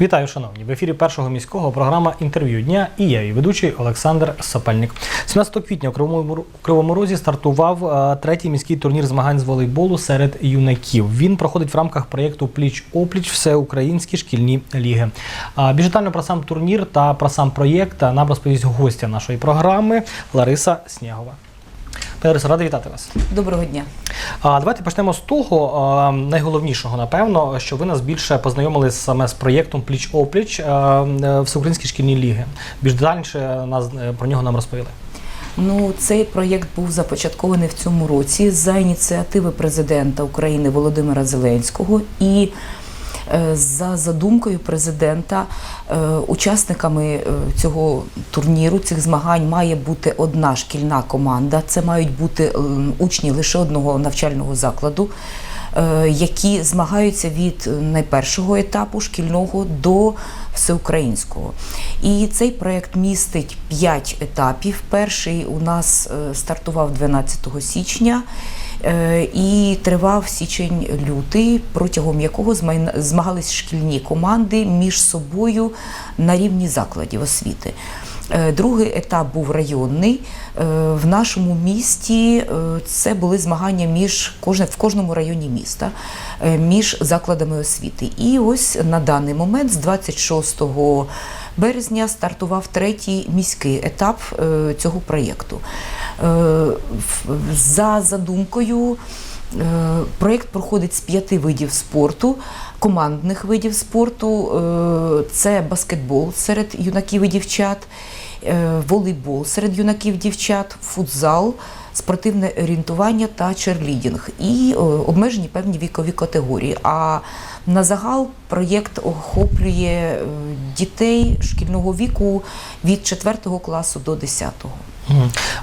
Вітаю, шановні! В ефірі першого міського програма інтерв'ю дня і я, її ведучий Олександр Сапельник. 17 квітня у Кривому, Розі стартував е, третій міський турнір змагань з волейболу серед юнаків. Він проходить в рамках проєкту Пліч опліч Всеукраїнські шкільні ліги. Більш детально про сам турнір та про сам проєкт нам розповість гостя нашої програми Лариса Снєгова. Пані Лариса, радий вітати вас. Доброго дня. А давайте почнемо з того а, найголовнішого, напевно, що ви нас більше познайомили саме з проєктом Пліч опліч Всеукраїнські шкільні ліги. Більш детальніше нас е, про нього нам розповіли. Ну, цей проєкт був започаткований в цьому році за ініціативи президента України Володимира Зеленського і е, за задумкою президента е, учасниками е, цього турніру, цих змагань має бути одна шкільна команда. Це мають бути учні лише одного навчального закладу. е, Які змагаються від найпершого етапу шкільного до всеукраїнського. І цей проект містить 5 етапів. Перший у нас е, стартував 12 січня. Е, І тривав січень-лютий, протягом якого змагались шкільні команди між собою на рівні закладів освіти. Е, Другий етап був районний. Е, В нашому місті це були змагання між в кожному районі міста між закладами освіти. І ось на даний момент, з 26 березня, стартував третій міський етап цього проєкту. Е, За задумкою. Е, Проєкт проходить з п'яти видів спорту, командних видів спорту. Е, Це баскетбол серед юнаків і дівчат, волейбол серед юнаків і дівчат, футзал, спортивне орієнтування та черлідінг і обмежені певні вікові категорії. А на загал проєкт охоплює дітей шкільного віку від 4 класу до 10.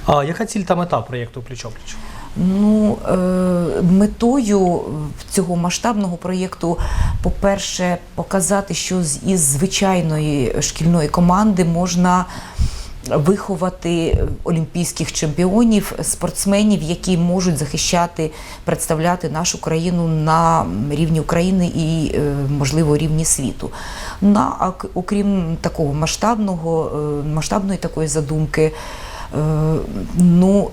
А яка ціль та мета проєкту Пліч опліч? Ну, е, метою цього масштабного проєкту, по-перше, показати, що із звичайної шкільної команди можна виховати олімпійських чемпіонів, спортсменів, які можуть захищати, представляти нашу країну на рівні України і, е, можливо, рівні світу. На, окрім такого масштабного, е, масштабної такої задумки. Е, ну,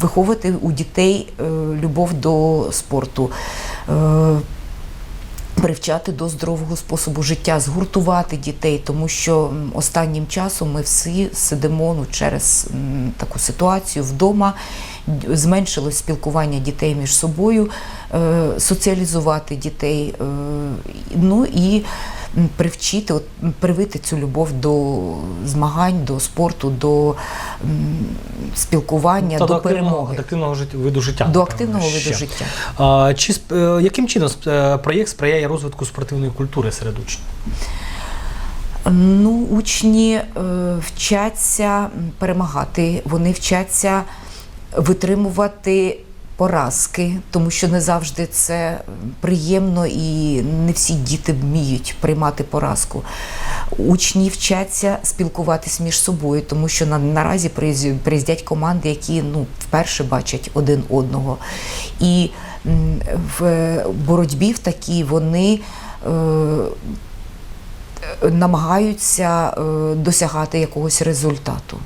виховувати у дітей е, любов до спорту. е, Привчати до здорового способу життя, згуртувати дітей, тому що останнім часом ми всі сидимо ну, через таку ситуацію вдома, зменшилось спілкування дітей між собою, соціалізувати дітей, ну і привчити, от, привити цю любов до змагань, до спорту, до м, спілкування, Та до активного, перемоги, до активного жит- виду життя. до активного ще. виду життя. А, чи е, яким чином е, проєкт сприяє розвитку спортивної культури серед учнів? Ну, учні е, вчаться перемагати, вони вчаться витримувати поразки, тому що не завжди це приємно і не всі діти вміють приймати поразку. Учні вчаться спілкуватись між собою, тому що на, наразі приїздять команди, які ну, вперше бачать один одного. І в боротьбі в такій вони. Е, намагаються е, досягати якогось результату.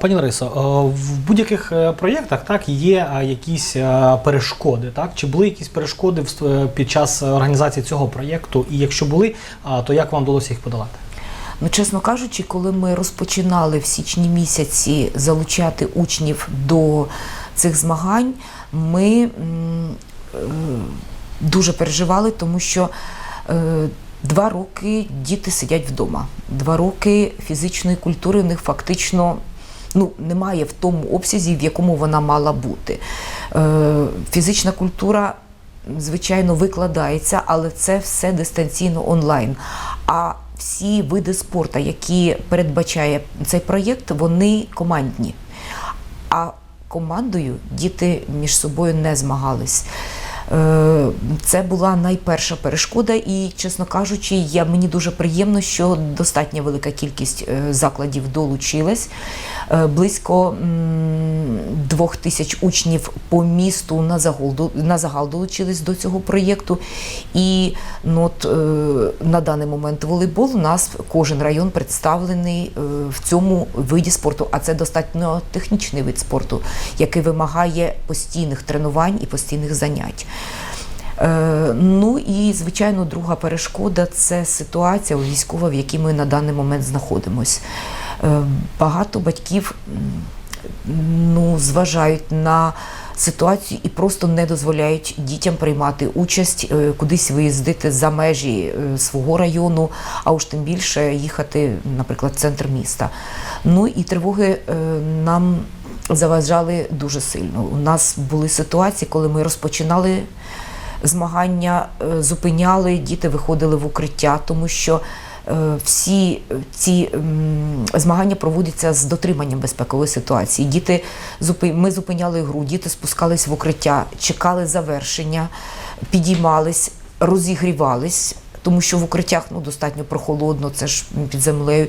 Пані Ларисо, е, в будь-яких е, проєктах так є е, якісь перешкоди, так? Чи були якісь перешкоди під час організації цього проєкту? І якщо були, то як вам вдалося їх подолати? Ну, чесно кажучи, коли ми розпочинали в січні місяці залучати учнів до цих змагань, ми дуже переживали, тому що два роки діти сидять вдома. Два роки фізичної культури в них фактично. Ну, немає в тому обсязі, в якому вона мала бути. Е, фізична культура, звичайно, викладається, але це все дистанційно онлайн. А всі види спорту, які передбачає цей проєкт, вони командні. А командою діти між собою не змагались. Е, Це була найперша перешкода, і, чесно кажучи, я, мені дуже приємно, що достатньо велика кількість е, закладів долучилась. Е, Близько двох тисяч учнів по місту на загал, на загал долучились до цього проєкту. І ну, от, е, на даний момент волейбол у нас кожен район представлений е, в цьому виді спорту, а це достатньо технічний вид спорту, який вимагає постійних тренувань і постійних занять. Е, Ну і звичайно, друга перешкода це ситуація військова, в якій ми на даний момент знаходимось. Е, Багато батьків ну, зважають на ситуацію і просто не дозволяють дітям приймати участь, е, кудись виїздити за межі свого району, а уж тим більше їхати, наприклад, в центр міста. Ну і тривоги нам заважали дуже сильно. У нас були ситуації, коли ми розпочинали змагання, е, зупиняли, діти виходили в укриття, тому що е, всі ці змагання проводяться з дотриманням безпекової ситуації. Діти ми зупиняли гру, діти спускались в укриття, чекали завершення, підіймались, розігрівались, тому що в укриттях ну, достатньо прохолодно, це ж під землею.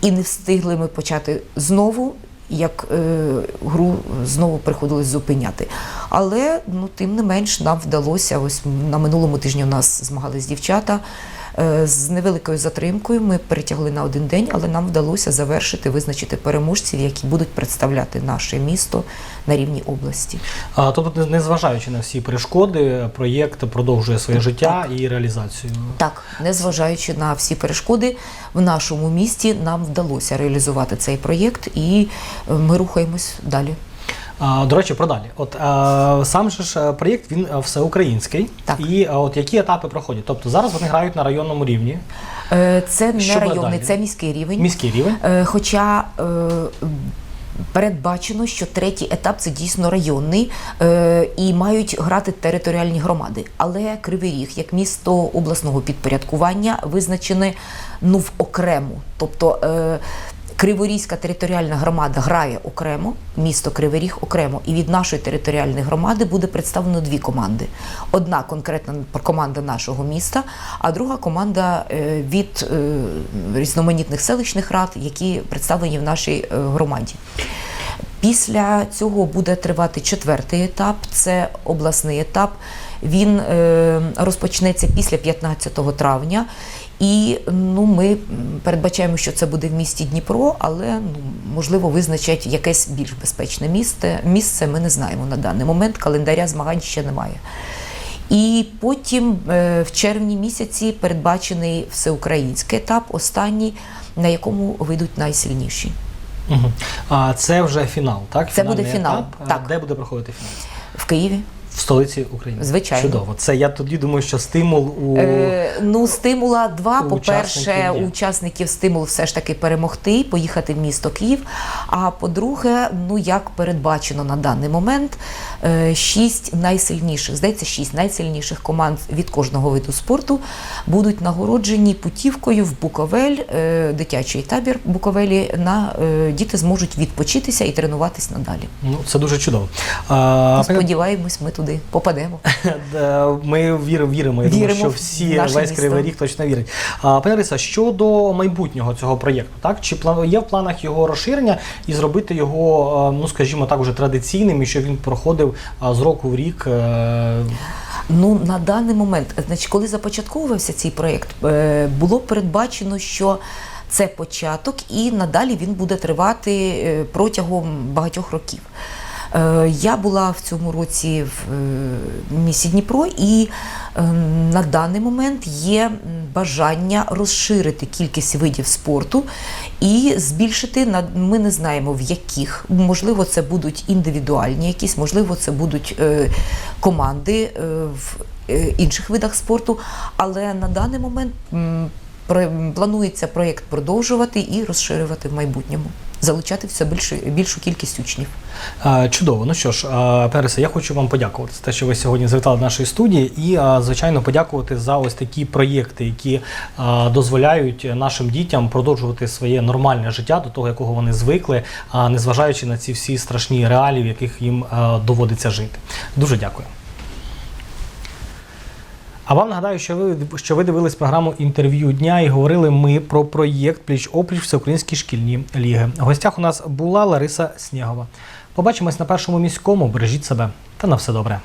І не встигли ми почати знову, як е, гру знову приходилось зупиняти. Але ну, тим не менш нам вдалося. Ось на минулому тижні у нас змагались дівчата. Е, З невеликою затримкою ми перетягли на один день, але нам вдалося завершити, визначити переможців, які будуть представляти наше місто на рівні області. А, тобто, не- незважаючи на всі перешкоди, проєкт продовжує своє життя і реалізацію. Так, незважаючи на всі перешкоди, в нашому місті нам вдалося реалізувати цей проєкт, і е, ми рухаємось далі. А, До речі, про далі. От а, сам же ж е, проєкт він е, всеукраїнський. Так. І а, от які етапи проходять? Тобто зараз вони грають на районному рівні, Е, Це не Що районний, далі? це міський рівень. міський рівень. Е, Хоча е, передбачено, що третій етап це дійсно районний е, і мають грати територіальні громади. Але Кривий Ріг, як місто обласного підпорядкування, визначене ну в окрему. Тобто е, Криворізька територіальна громада грає окремо, місто Кривий Ріг окремо. І від нашої територіальної громади буде представлено дві команди: одна конкретна команда нашого міста, а друга команда е, від е, різноманітних селищних рад, які представлені в нашій е, громаді. Після цього буде тривати четвертий етап, це обласний етап. Він розпочнеться після 15 травня. І ну, ми передбачаємо, що це буде в місті Дніпро, але ну, можливо визначать якесь більш безпечне місце. Місце ми не знаємо на даний момент. Календаря змагань ще немає. І потім е, в червні місяці передбачений всеукраїнський етап, останній, на якому вийдуть найсильніші. Угу. А це вже фінал, так? Це буде фінал, етап. Так. Де буде проходити фінал? В Києві. В столиці України. Звичайно. Чудово. Це я тоді думаю, що стимул у Е, ну, стимула два. Учасників у учасників стимул все ж таки перемогти, поїхати в місто Київ. А по-друге, ну як передбачено на даний момент, е, шість найсильніших, здається, шість найсильніших команд від кожного виду спорту будуть нагороджені путівкою в Буковель, е, дитячий табір Буковелі. На е, діти зможуть відпочитися і тренуватись надалі. ну це дуже чудово. А, Сподіваємось, ми туди попадемо. Е, Ми віримо, віримо. Я думаю, що всі весь кривий ріг точно вірять. Пані Лариса, щодо майбутнього цього проєкту, так чи є в планах його розширення і зробити його, е, ну скажімо так, уже традиційним, і щоб він проходив з року в рік. е, Ну на даний момент, значить, коли започатковувався цей проєкт, було передбачено, що це початок, і надалі він буде тривати протягом багатьох років. Е, Я була в цьому році в е, місті Дніпро, і е, на даний момент є бажання розширити кількість видів спорту і збільшити ми не знаємо в яких. Можливо, це будуть індивідуальні якісь, можливо, це будуть команди в інших видах спорту. Але на даний момент планується проєкт продовжувати і розширювати в майбутньому, залучати все більшу, більшу кількість учнів. Чудово. Ну що ж, Лариса, я хочу вам подякувати за те, що ви сьогодні завітали до нашої студії, і звичайно подякувати за ось такі проєкти, які дозволяють нашим дітям продовжувати своє нормальне життя до того, якого вони звикли, незважаючи на ці всі страшні реалії, в яких їм доводиться жити. Дуже дякую. А вам нагадаю, що ви що ви дивились програму інтерв'ю дня і говорили ми про проєкт Пліч опліч Всеукраїнські шкільні ліги. В гостях у нас була Лариса Снєгова. Побачимось на першому міському. Бережіть себе та на все добре.